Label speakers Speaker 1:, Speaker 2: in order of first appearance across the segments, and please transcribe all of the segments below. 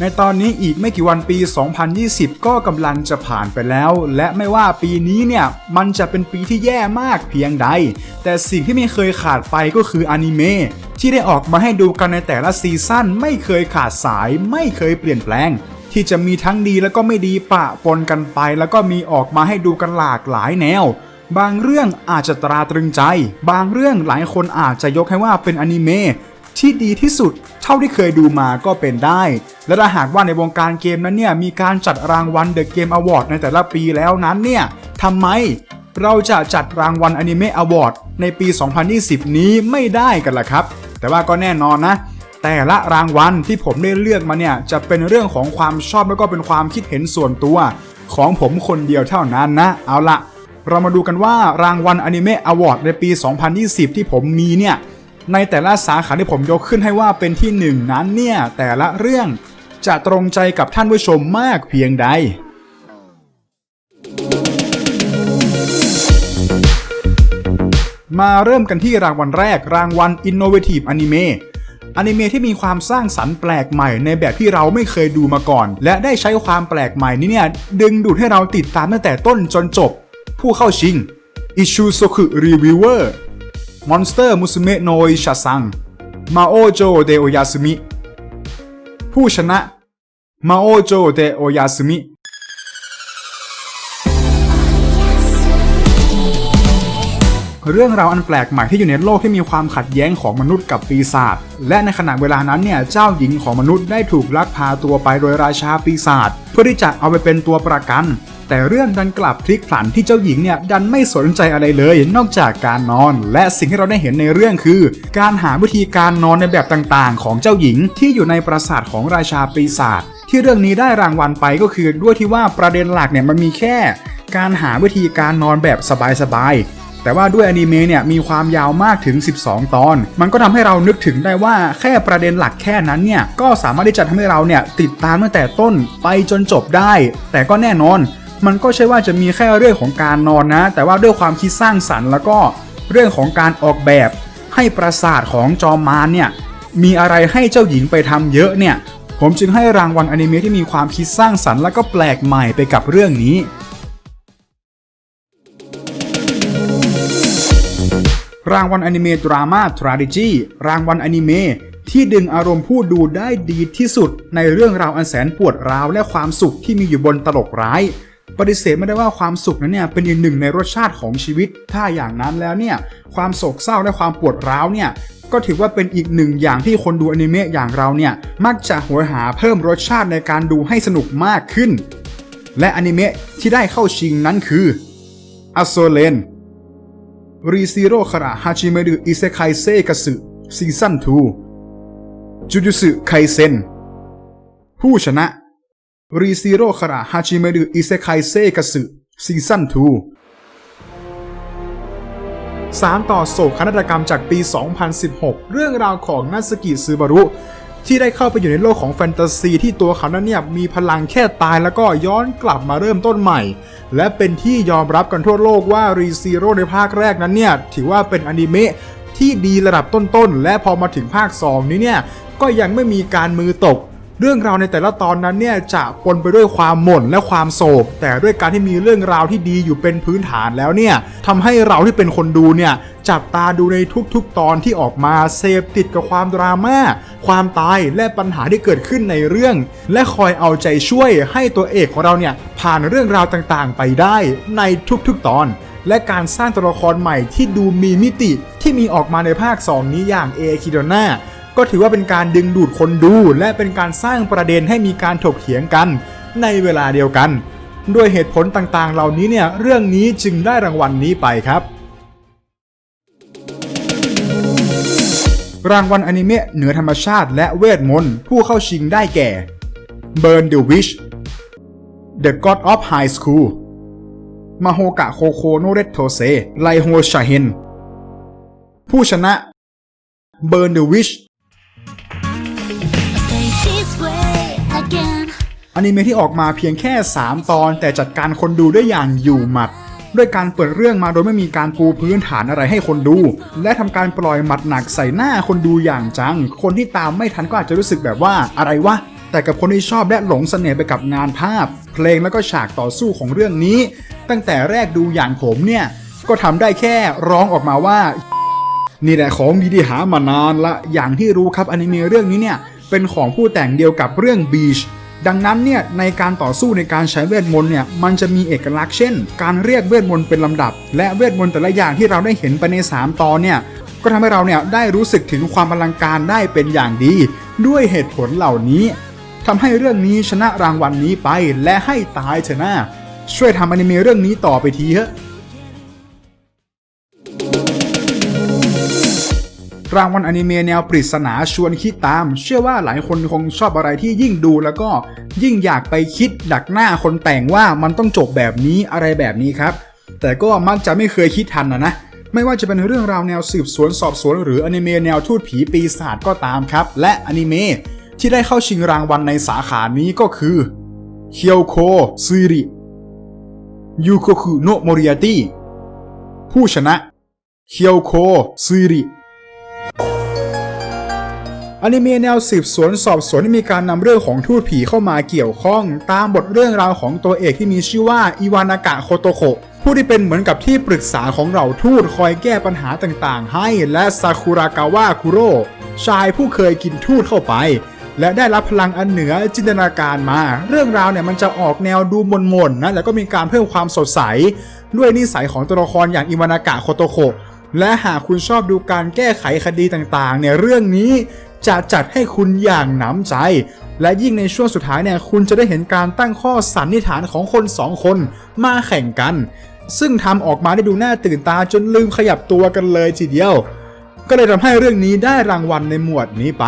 Speaker 1: ในตอนนี้อีกไม่กี่วันปี 2020 ก็กำลังจะผ่านไปแล้ว และไม่ว่าปีนี้เนี่ย มันจะเป็นปีที่แย่มากเพียงใด แต่สิ่งที่ไม่เคยขาดไปก็คืออนิเมะที่ได้ออกมาให้ดูกันในแต่ละซีซั่นไม่เคยขาดสายไม่เคยเปลี่ยนแปลง ที่จะมีทั้งดีแล้วก็ไม่ดีปะปนกันไป แล้วก็มีออกมาให้ดูกันหลากหลายแนว บางเรื่องอาจจะตราตรึงใจ บางเรื่องหลายคนอาจจะยกให้ว่าเป็นอนิเมะ ที่ดีที่สุด เท่าที่เคยดูมาก็เป็นได้ และถ้าหากว่าในวงการเกมนั้นเนี่ยมีการจัดรางวัล The Game Award ในแต่ละปีแล้วนั้นเนี่ยทำไมเราจะจัดรางวัลอนิเมะอวอร์ดในปี 2020 นี้ไม่ได้กันล่ะครับ แต่ว่าก็แน่นอนนะ แต่ละรางวัลที่ผมได้เลือกมาเนี่ย จะเป็นเรื่องของความชอบแล้วก็เป็นความคิดเห็นส่วนตัว ของผมคนเดียวเท่านั้นนะ เอาละเรามาดูกันว่ารางวัลอนิเมะอวอร์ดในปี 2020 ที่ผมมีเนี่ย ในแต่ละสาขาที่ผมยกขึ้นให้ว่าเป็นที่หนึ่งนั้นเนี่ย แต่ละเรื่องจะตรงใจกับท่านผู้ชมมากเพียงใดมาเริ่มกันที่รางวัลแรกรางวัล Innovative Anime อนิเมะที่มีความสร้างสรรค์แปลกใหม่ในแบบที่เราไม่เคยดูมาก่อน และได้ใช้ความแปลกใหม่นี้เนี่ย ดึงดูดให้เราติดตามตั้งแต่ต้นจนจบ ผู้เข้าชิง Ishuzoku Reviewer Monster Musume no Isha Sang Maojo de Oyasumi ผู้ชนะ Maojo de Oyasumi เรื่องราวอันแปลกใหม่ที่อยู่ในโลกที่มีความขัดแย้งของมนุษย์กับปีศาจ และในขณะเวลานั้นเนี่ยเจ้าหญิงของมนุษย์ได้ถูกลักพาตัวไปโดยราชาปีศาจเพื่อที่จะเอาไปเป็นตัวประกัน แต่เรื่องดันกลับพลิกผันที่เจ้าหญิงเนี่ยดันไม่สนใจอะไรเลยนอกจากการนอน และสิ่งที่เราได้เห็นในเรื่องคือ การหาวิธีการนอนในแบบต่างๆ ของเจ้าหญิงที่อยู่ในปราสาทของราชาปีศาจที่เรื่องนี้ได้รางวัลไปก็คือด้วยที่ว่าประเด็นหลักเนี่ยมันมีแค่ การหาวิธีการนอนแบบสบายๆ แต่ว่าด้วยอนิเมะเนี่ยมีความยาวมากถึง 12 ตอน มันก็ทำให้เรานึกถึงได้ว่าแค่ประเด็นหลักแค่นั้นเนี่ยก็สามารถที่จะทำให้เราเนี่ยติดตามตั้งแต่ต้นไปจนจบได้ แต่ก็แน่นอน มันก็ใช่ว่าจะมีแค่เรื่องของการนอนนะ แต่ว่าด้วยความคิดสร้างสรรค์ แล้วก็เรื่องของการออกแบบให้ปราสาทของจอมมารเนี่ยมีอะไรให้เจ้าหญิงไปทำเยอะเนี่ย ผมจึงให้รางวัลอนิเมะที่มีความคิดสร้างสรรค์ และก็แปลกใหม่ไปกับเรื่องนี้รางวัลอนิเมะดราม่าทราดิจีรางวัลอนิเมะที่ดึงอารมณ์ผู้ดูได้ดีที่สุดในเรื่องราวอันแสนปวดร้าวและความสุขที่มีอยู่บนตลกร้าย ปฏิเสธไม่ได้ว่าความสุขนั้นเนี่ยเป็นอีกหนึ่งในรสชาติของชีวิต ถ้าอย่างนั้นแล้วเนี่ยความโศกเศร้าและความปวดร้าวเนี่ยก็ถือว่าเป็นอีกหนึ่งอย่างที่คนดูอนิเมะอย่างเราเนี่ยมักจะหวยหาเพิ่มรสชาติในการดูให้สนุกมากขึ้น และอนิเมะที่ได้เข้าชิงนั้นคืออโซเลนรีซีโร่คาระฮาจิเมรุอิเซไคเซกัสึซีซั่น2จูจูสึไคเซนผู้ชนะ รีซีโร่คาระฮาจิเมรุอิเซไคเซกัสึซีซั่น2สารต่อโศกนาฏกรรมจากปี 2016 เรื่องราวของนัสกิซึบารุ ที่ได้เข้าไปอยู่ในโลกของแฟนตาซีที่ตัวเขานั้นเนี่ยมีพลังแค่ตายแล้วก็ย้อนกลับมาเริ่มต้นใหม่ และเป็นที่ยอมรับกันทั่วโลกว่ารีซีโร่ในภาคแรกนั้นเนี่ยถือว่าเป็นอนิเมะที่ดีระดับต้นๆ และพอมาถึงภาค 2 นี้เนี่ยก็ยังไม่มีการมือตก เรื่องราวในแต่ละตอนนั้นเนี่ยจะปนไปด้วยความหม่นและความโศก แต่ด้วยการที่มีเรื่องราวที่ดีอยู่เป็นพื้นฐานแล้วเนี่ยทำให้เราที่เป็นคนดูเนี่ยจับตาดูในทุกๆ ตอนที่ออกมาเสพติดกับความดราม่าความตายและปัญหาที่เกิดขึ้นในเรื่อง และคอยเอาใจช่วยให้ตัวเอกของเราเนี่ยผ่านเรื่องราวต่างๆ ไปได้ในทุกๆตอน และการสร้างตัวละครใหม่ที่ดูมีมิติที่มีออกมาในภาค 2 นี้อย่างเอคิโดนา ก็ถือว่าเป็นการดึงดูดคนดู และเป็นการสร้างประเด็นให้มีการถกเถียงกันในเวลาเดียวกัน ด้วยเหตุผลต่างๆ เหล่านี้เนี่ยเรื่องนี้จึงได้รางวัลนนี้ไปครับ รางวัลอนิเมะเหนือธรรมชาติและเวทมนต์ผู้เข้าชิงได้แก่ Burn the Witch The God of High School มาโฮกะโคโคโนเรตโทเซไลโฮชาเฮนผู้ชนะ Burn the Witch อนิเมะที่ออกมาเพียงแค่ 3 ตอน แต่จัดการคนดูได้อย่างอยู่หมัด ด้วยการเปิดเรื่องมาโดยไม่มีการปูพื้นฐานอะไรให้คนดู และทำการปล่อยหมัดหนักใส่หน้าคนดูอย่างจัง คนที่ตามไม่ทันก็อาจจะรู้สึกแบบว่าอะไรวะแต่กับคนที่ชอบและหลงเสน่ห์ไปกับงานภาพ เพลงแล้วก็ฉากต่อสู้ของเรื่องนี้ ตั้งแต่แรกดูอย่างผมเนี่ย ก็ทำได้แค่ร้องออกมาว่า นี่แหละของดีที่หามานานละอย่างที่รู้ครับอนิเมะเรื่องนี้เนี่ยเป็นของผู้แต่งเดียวกับเรื่อง Beach ดังนั้นเนี่ยในการต่อสู้ในการใช้เวทมนต์เนี่ยมันจะมีเอกลักษณ์เช่น การเรียกเวทมนต์เป็นลำดับ และเวทมนต์แต่ละอย่างที่เราได้เห็นไปใน 3 ตอนเนี่ยก็ทำให้เราเนี่ยได้รู้สึกถึงความอลังการได้เป็นอย่างดี ด้วยเหตุผลเหล่านี้ทำให้เรื่องนี้ชนะรางวัลนนี้ไปและให้ตายเถอะนะช่วยทำอนิเมะเรื่องนี้ต่อไปทีเถอะ รางวัลอนิเมะแนวปริศนาชวนคิดตาม เชื่อว่าหลายคนคงชอบอะไรที่ยิ่งดูแล้วก็ยิ่งอยากไปคิดดักหน้าคนแต่งว่ามันต้องจบแบบนี้อะไรแบบนี้ครับ แต่ก็มักจะไม่เคยคิดทันนะนะไม่ว่าจะเป็นเรื่องราวแนวสืบสวนสอบสวน หรืออนิเมะแนวทูตผีปีศาจก็ตามครับ และอนิเมะที่ได้เข้าชิงรางวัลในสาขานี้ก็คือเคียวโคซุริยูโคคุโนโมริยาติผู้ชนะเคียวโคซุริ อนิเมะแนวสืบสวนสอบสวนที่มีการนำเรื่องของทูตผีเข้ามาเกี่ยวข้อง ตามบทเรื่องราวของตัวเอกที่มีชื่อว่าอิวานากะโคโตโคะผู้ที่เป็นเหมือนกับที่ปรึกษาของเหล่าทูตคอยแก้ปัญหาต่างๆ ให้และซากุรากาวะคุโร่ชายผู้เคยกินทูตเข้าไป และได้รับพลังอันเหนือจินตนาการมา เรื่องราวเนี่ยมันจะออกแนวดูมนๆนะแล้วก็มีการเพิ่มความสดใส ด้วยนิสัยของตัวละครอย่างอิวานากะโคโตโคะ และหากคุณชอบดูการแก้ไขคดีต่างๆ เนี่ยเรื่องนี้จะจัดให้คุณอย่างหนำใจ และยิ่งในช่วงสุดท้ายเนี่ยคุณจะได้เห็นการตั้งข้อสันนิษฐานของคนสองคนมาแข่งกัน ซึ่งทำออกมาได้ดูน่าตื่นตาจนลืมขยับตัวกันเลยทีเดียว ก็เลยทำให้เรื่องนี้ได้รางวัลในหมวดนี้ไป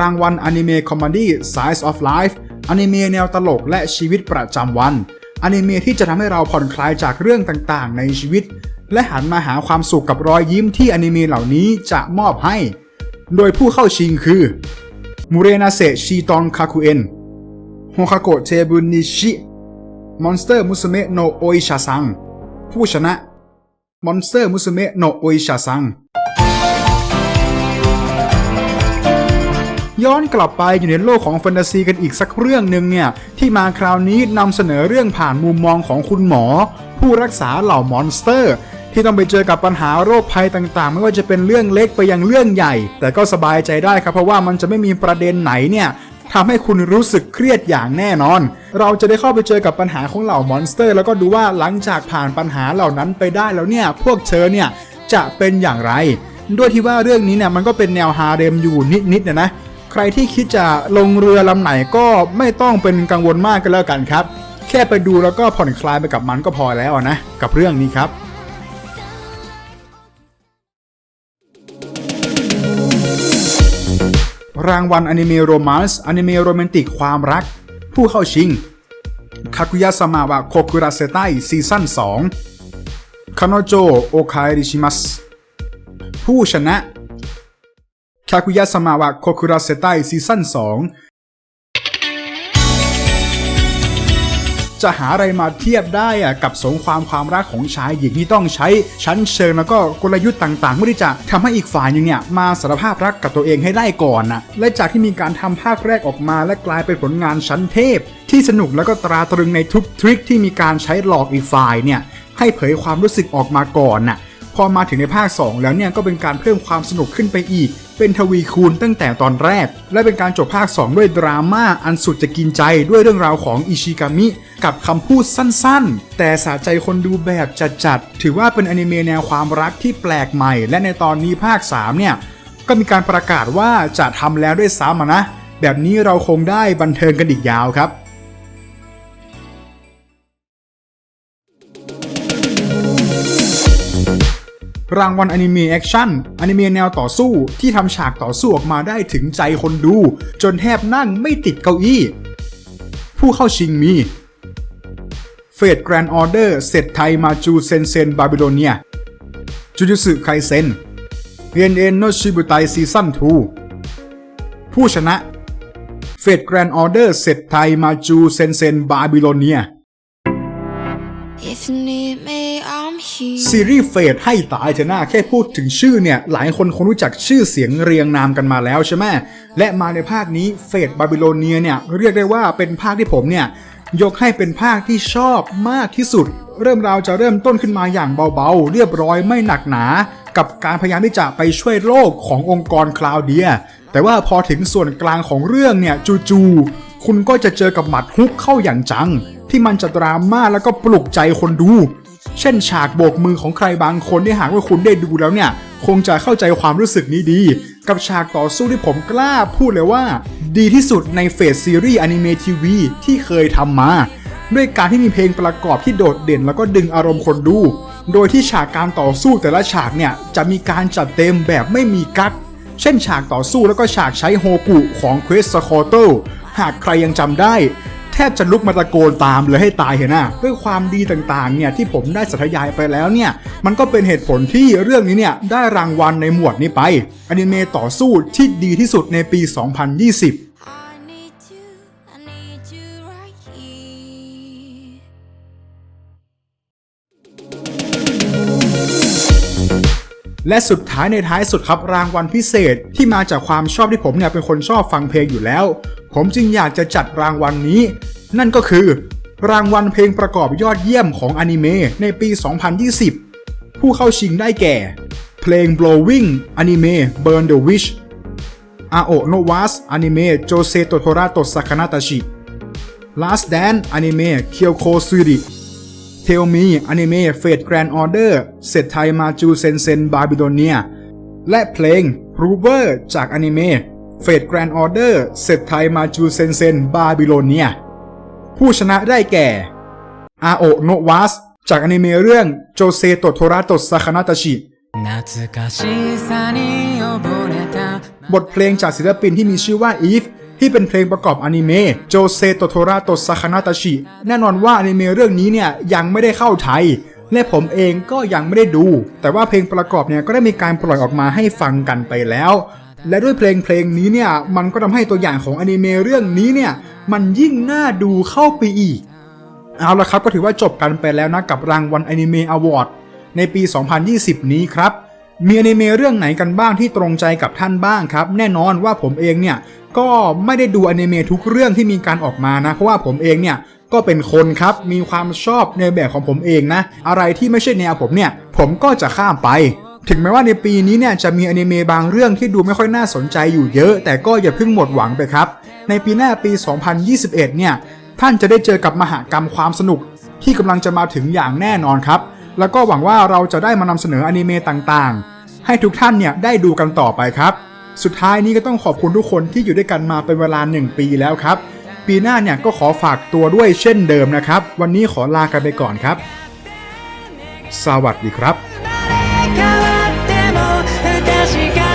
Speaker 1: รางวัลอนิเมะคอมเมดี้ Size of Life อนิเมะแนวตลกและชีวิตประจำวัน อนิเมะที่จะทำให้เราผ่อนคลายจากเรื่องต่างๆ ในชีวิต และหันมาหาความสุขกับรอยยิ้มที่อนิเมะเหล่านี้จะมอบให้ โดยผู้เข้าชิงคือมูเรนาเซชิตอนคาคุเอนโฮคาโกะเทบุนิชิมอนสเตอร์มุสเมะโนโออิชาซัง ผู้ชนะมอนสเตอร์มุสเมะโนโออิชาซัง ย้อนกลับไปอยู่ในโลกของแฟนตาซีกันอีกสักเรื่องหนึ่งเนี่ยที่มาคราวนี้นำเสนอเรื่องผ่านมุมมองของคุณหมอ ผู้รักษาเหล่ามอนสเตอร์ที่ต้องไปเจอกับปัญหาโรคภัยต่างๆ ไม่ว่าจะเป็นเรื่องเล็กไปยังเรื่องใหญ่ แต่ก็สบายใจได้ครับเพราะว่ามันจะไม่มีประเด็นไหนเนี่ยทำให้คุณรู้สึกเครียดอย่างแน่นอน เราจะได้เข้าไปเจอกับปัญหาของเหล่ามอนสเตอร์ แล้วก็ดูว่าหลังจากผ่านปัญหาเหล่านั้นไปได้แล้วเนี่ย พวกเธอเนี่ยจะเป็นอย่างไร ด้วยที่ว่าเรื่องนี้เนี่ยมันก็เป็นแนวฮาเร็มอยู่นิดๆนะนะ ใครที่คิดจะลงเรือลำไหนก็ไม่ต้องเป็นกังวลมากกันแล้วกันครับ แค่ไปดูแล้วก็ผ่อนคลายไปกับมันก็พอแล้วนะ กับเรื่องนี้ครับรางวัลอนิเมะโรแมนส์อนิเมะโรแมนติกความรัก ผู้เข้าชิงคากุยะสมาวะโคคุระเซไตซีซั่น2คานโจโอคาเอริชิมัสผู้ชนะ คาคุยะสมาวะโคคุระเซไตซีซั่น2 จะหาอะไรมาเทียบได้อะกับสงครามความรักของชายหญิงที่ต้องใช้ชั้นเชิงแล้วก็กลยุทธ์ต่างๆเพื่อที่จะทำให้อีกฝ่ายหนึงเนี่ยมาสารภาพรักกับตัวเองให้ได้ก่อนนะและจากที่มีการทำภาคแรกออกมาและกลายเป็นผลงานชั้นเทพ ที่สนุกแล้วก็ตราตรึงในทุกทริคที่มีการใช้หลอกอีกฝ่ายเนี่ยให้เผยความรู้สึกออกมาก่อนน่ะ พอมาถึงในภาค 2 แล้วเนี่ยก็เป็นการเพิ่มความสนุกขึ้นไปอีก เป็นทวีคูณตั้งแต่ตอนแรก และเป็นการจบภาค 2 ด้วยดราม่าอันสุดจะกินใจด้วยเรื่องราวของอิชิกามิ กับคำพูดสั้นๆ แต่สะใจคนดูแบบจัดๆ ถือว่าเป็นอนิเมะแนวความรักที่แปลกใหม่ และในตอนนี้ภาค 3 เนี่ยก็มีการประกาศว่าจะทำแล้วด้วยซ้ำนะ แบบนี้เราคงได้บันเทิงกันอีกยาวครับ รางวัลอนิเมะแอคชั่นอนิเมะแนวต่อสู้ที่ทำฉากต่อสู้ออกมาได้ถึงใจคนดู จนแทบนั่งไม่ติดเก้าอี้ ผู้เข้าชิงมีเฟดแกรนด์ออเดอร์เซตไทมาจูเซนเซนบาบิโลเนียจูจูสึไคเซนเรียนเอ็นโนชิบุไตซีซั่น2ผู้ชนะเฟดแกรนด์ออเดอร์เซตไทมาจูเซนเซนบาบิโลเนีย
Speaker 2: If you need me,
Speaker 1: ซีรีส์เฟดให้ตายเถอะหน้าแค่พูดถึงชื่อเนี่ย หลายคนคงรู้จักชื่อเสียงเรียงนามกันมาแล้วใช่ไหมและมาในภาคนี้เฟดบาบิโลเนียเนี่ย เรียกได้ว่าเป็นภาคที่ผมเนี่ย ยกให้เป็นภาคที่ชอบมากที่สุด เริ่มราวจะเริ่มต้นขึ้นมาอย่างเบาๆ เรียบร้อยไม่หนักหนา กับการพยายามที่จะไปช่วยโลกขององค์กรคลาวเดีย แต่ว่าพอถึงส่วนกลางของเรื่องเนี่ยจู่ๆคุณก็จะเจอกับหมัดฮุกเข้าอย่างจัง ที่มันจะดราม่าแล้วก็ปลุกใจคนดู เช่นฉากโบกมือของใครบางคนที่หากว่าคุณได้ดูแล้วเนี่ย คงจะเข้าใจความรู้สึกนี้ดี กับฉากต่อสู้ที่ผมกล้าพูดเลยว่า ดีที่สุดในเฟสซีรีส์อนิเมะทีวีที่เคยทำมา ด้วยการที่มีเพลงประกอบที่โดดเด่นแล้วก็ดึงอารมณ์คนดู โดยที่ฉากการต่อสู้แต่ละฉากเนี่ยจะมีการจัดเต็มแบบไม่มีกักเช่นฉากต่อสู้แล้วก็ฉากใช้โฮกุของเควสคอร์เตลหากใครยังจำได้ แทบจะลุกมาตะโกนตามเลยให้ตายเห็นนะด้วยความดีต่างๆเนี่ยที่ผมได้สาธยายไปแล้วเนี่ยมันก็เป็นเหตุผลที่เรื่องนี้เนี่ยได้รางวัลในหมวดนี้ไปอนิเมะต่อสู้ที่ดีที่สุดในปี 2020และสุดท้ายในท้ายสุดครับรางวัลพิเศษที่มาจากความชอบที่ผมเนี่ยเป็นคนชอบฟังเพลงอยู่แล้ว ผมจึงอยากจะจัดรางวัลนนี้ นั่นก็คือ รางวัลเพลงประกอบยอดเยี่ยมของอนิเมะในปี 2020 ผู้เข้าชิงได้แก่ เพลง Blowing อนิเมะ Burn the Witch อาโอโนวาสอนิเมะโจเซโตโทราโตซากานาตาชิ Last Dance อนิเมะเคียวโคซูริเทลมีอนิเมะเฟดแกรนด์ออเดอร์เซตไทมาจูเซนเซนบาบิโ o เนีย และเพลง r ูเ e อร์จากอนิเมะ เฟดแกรนด์ออเดอร์เซตไทมาจูเซนเซนบาบิโลเนีย ผู้ชนะได้แก่อาโอโนวัสจากอนิเมะเรื่องโจเซโตโทราโตซาคานาตาชิบทเพลงจากศิลปินที่มีชื่อว่าอีฟที่เป็นเพลงประกอบอนิเมะโจเซโตโทราโตซาคานาตาชิแน่นอนว่าอนิเมะเรื่องนี้เนี่ยยังไม่ได้เข้าไทย และผมเองก็ยังไม่ได้ดู แต่ว่าเพลงประกอบเนี่ยก็ได้มีการปล่อยออกมาให้ฟังกันไปแล้ว และด้วยเพลงเพลงนี้เนี่ยมันก็ทำให้ตัวอย่างของอนิเมะเรื่องนี้เนี่ยมันยิ่งน่าดูเข้าไปอีก เอาละครับก็ถือว่าจบกันไปแล้วนะกับรางวัลอนิเมะอวอร์ดในปี 2020 นี้ครับ มีอนิเมะเรื่องไหนกันบ้างที่ตรงใจกับท่านบ้างครับ แน่นอนว่าผมเองเนี่ยก็ไม่ได้ดูอนิเมะทุกเรื่องที่มีการออกมานะ เพราะว่าผมเองเนี่ยก็เป็นคนครับมีความชอบในแบบของผมเองนะ อะไรที่ไม่ใช่แนวผมเนี่ย ผมก็จะข้ามไป ถึงแม้ว่าในปีนี้เนี่ยจะมีอนิเมะบางเรื่องที่ดูไม่ค่อยน่าสนใจอยู่เยอะ แต่ก็อย่าเพิ่งหมดหวังไปครับ ในปีหน้าปี 2021 เนี่ยท่านจะได้เจอกับมหากรรมความสนุก ที่กำลังจะมาถึงอย่างแน่นอนครับ แล้วก็หวังว่าเราจะได้มานำเสนออนิเมะต่างๆ ให้ทุกท่านเนี่ยได้ดูกันต่อไปครับ สุดท้ายนี้ก็ต้องขอบคุณทุกคนที่อยู่ด้วยกันมาเป็นเวลา 1 ปีแล้วครับ ปีหน้าเนี่ยก็ขอฝากตัวด้วยเช่นเดิมนะครับ วันนี้ขอลากันไปก่อนครับ สวัสดีครับ
Speaker 3: magic